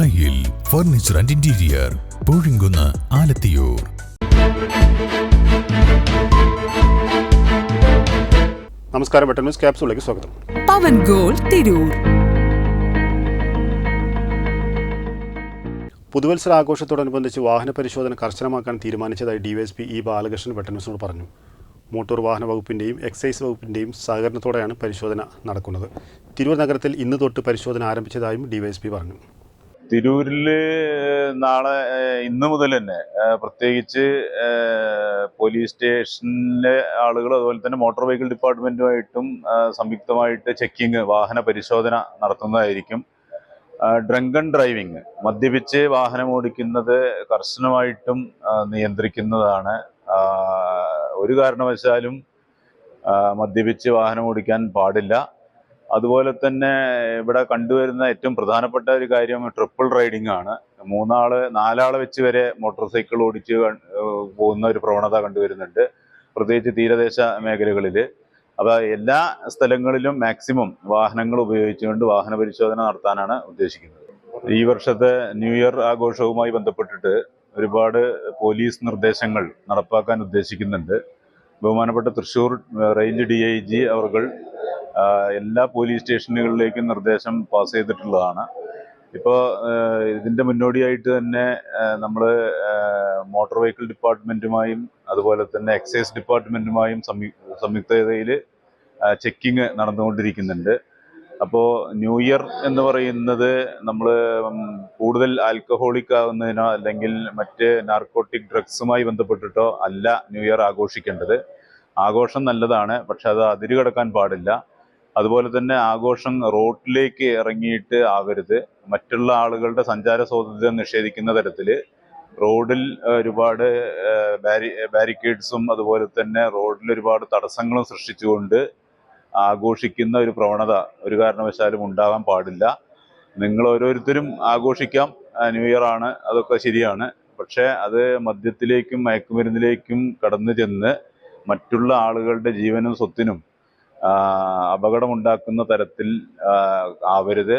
ദായിൽ furniture and interior Poozhinkunnu Alathiyur. നമസ്കാരം button news ക്യാപ്സൂളിലേക്ക് സ്വാഗതം. പവൻ ഗോൾ തിരൂർ. പുതുവത്സര ആഘോഷത്തോടനുബന്ധിച്ച് വാഹന പരിശോധന കർശനമാക്കാൻ തീരുമാനിച്ചതായി ഡിവൈഎസ്പി ഇ ബാലകൃഷ്ണൻ ബട്ടൻസിനോട് പറഞ്ഞു. മോട്ടോർ വാഹന വകുപ്പിന്റെയും എക്സൈസ് വകുപ്പിന്റെയും സഹകരണത്തോടെയാണ് പരിശോധന നടക്കുന്നത്. തിരൂർ നഗരത്തിൽ ഇന്ന് തൊട്ട് പരിശോധന ആരംഭിച്ചതായും ഡിവൈഎസ്പി പറഞ്ഞു. തിരൂരിൽ നാളെ ഇന്ന് മുതൽ തന്നെ പ്രത്യേകിച്ച് പോലീസ് സ്റ്റേഷനിലെ ആളുകൾ അതുപോലെ തന്നെ മോട്ടോർ വെഹിക്കിൾ ഡിപ്പാർട്ട്മെന്റുമായിട്ടും സംയുക്തമായിട്ട് ചെക്കിങ് വാഹന പരിശോധന നടത്തുന്നതായിരിക്കും. ഡ്രങ്കൺ ഡ്രൈവിങ് മദ്യപിച്ച് വാഹനം ഓടിക്കുന്നത് കർശനമായിട്ടും നിയന്ത്രിക്കുന്നതാണ്. ഒരു കാരണവശാലും മദ്യപിച്ച് വാഹനം ഓടിക്കാൻ പാടില്ല. അതുപോലെ തന്നെ ഇവിടെ കണ്ടുവരുന്ന ഏറ്റവും പ്രധാനപ്പെട്ട ഒരു കാര്യം ട്രിപ്പിൾ റൈഡിംഗ് ആണ്. മൂന്നാൾ നാലാൾ വെച്ച് വരെ മോട്ടോർ സൈക്കിൾ ഓടിച്ച് പോകുന്ന ഒരു പ്രവണത കണ്ടുവരുന്നുണ്ട്. പ്രത്യേകിച്ച് തീരദേശ മേഖലകളിൽ അപ്പോൾ എല്ലാ സ്ഥലങ്ങളിലും മാക്സിമം വാഹനങ്ങൾ ഉപയോഗിച്ചുകൊണ്ട് വാഹന പരിശോധന നടത്താനാണ് ഉദ്ദേശിക്കുന്നത്. ഈ വർഷത്തെ ന്യൂ ഇയർ ആഘോഷവുമായി ബന്ധപ്പെട്ടിട്ട് ഒരുപാട് പോലീസ് നിർദ്ദേശങ്ങൾ നടപ്പാക്കാൻ ഉദ്ദേശിക്കുന്നുണ്ട്. ബഹുമാനപ്പെട്ട Thrissur range D I G അവർ എല്ലാ പോലീസ് സ്റ്റേഷനുകളിലേക്കും നിർദ്ദേശം പാസ് ചെയ്തിട്ടുള്ളതാണ്. ഇപ്പോൾ ഇതിന്റെ മുന്നോടിയായിട്ട് തന്നെ നമ്മൾ മോട്ടോർ വെഹിക്കിൾ ഡിപ്പാർട്ട്മെന്റുമായും അതുപോലെ തന്നെ എക്സൈസ് ഡിപ്പാർട്ട്മെന്റുമായും സംയു സംയുക്തതയിൽ ചെക്കിങ് നടന്നുകൊണ്ടിരിക്കുന്നുണ്ട്. അപ്പോൾ ന്യൂ ഇയർ എന്ന് പറയുന്നത് നമ്മൾ കൂടുതൽ ആൽക്കഹോളിക് ആകുന്നതിനോ അല്ലെങ്കിൽ മറ്റ് നാർക്കോട്ടിക് ഡ്രഗ്സുമായി ബന്ധപ്പെട്ടിട്ടോ അല്ല ന്യൂ ഇയർ ആഘോഷിക്കേണ്ടത്. ആഘോഷം നല്ലതാണ് പക്ഷെ അത് അതിരുകടക്കാൻ പാടില്ല. അതുപോലെ തന്നെ ആഘോഷം റോഡിലേക്ക് ഇറങ്ങിയിട്ട് ആവരുത്. മറ്റുള്ള ആളുകളുടെ സഞ്ചാര സ്വാതന്ത്ര്യം നിഷേധിക്കുന്ന തരത്തിൽ റോഡിൽ ഒരുപാട് ബാരി ബാരിക്കേഡ്സും അതുപോലെ തന്നെ റോഡിൽ ഒരുപാട് തടസ്സങ്ങളും സൃഷ്ടിച്ചുകൊണ്ട് ആഘോഷിക്കുന്ന ഒരു പ്രവണത ഒരു കാരണവശാലും ഉണ്ടാകാൻ പാടില്ല. നിങ്ങൾ ഓരോരുത്തരും ആഘോഷിക്കാം. ന്യൂ ഇയർ ആണ് അതൊക്കെ ശരിയാണ്. പക്ഷേ അത് മദ്യത്തിലേക്കും മയക്കുമരുന്നിലേക്കും കടന്നു ചെന്ന് മറ്റുള്ള ആളുകളുടെ ജീവനും സ്വത്തിനും അപകടമുണ്ടാക്കുന്ന തരത്തിൽ ആവരുത്.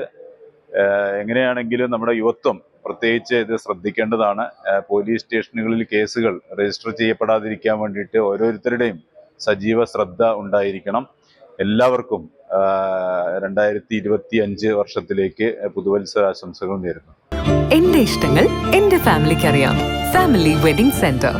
എങ്ങനെയാണെങ്കിലും നമ്മുടെ യുവത്വം പ്രത്യേകിച്ച് ഇത് ശ്രദ്ധിക്കേണ്ടതാണ്. പോലീസ് സ്റ്റേഷനുകളിൽ കേസുകൾ രജിസ്റ്റർ ചെയ്യപ്പെടാതിരിക്കാൻ വേണ്ടിയിട്ട് ഓരോരുത്തരുടെയും സജീവ ശ്രദ്ധ ഉണ്ടായിരിക്കണം. എല്ലാവർക്കും രണ്ടായിരത്തി ഇരുപത്തി അഞ്ച് വർഷത്തിലേക്ക് പുതുവത്സര ആശംസകൾ നേരുന്നു. എന്റെ ഇഷ്ടങ്ങൾ എന്റെ ഫാമിലിക്ക് അറിയാം ഫാമിലി വെഡിംഗ് സെന്റർ.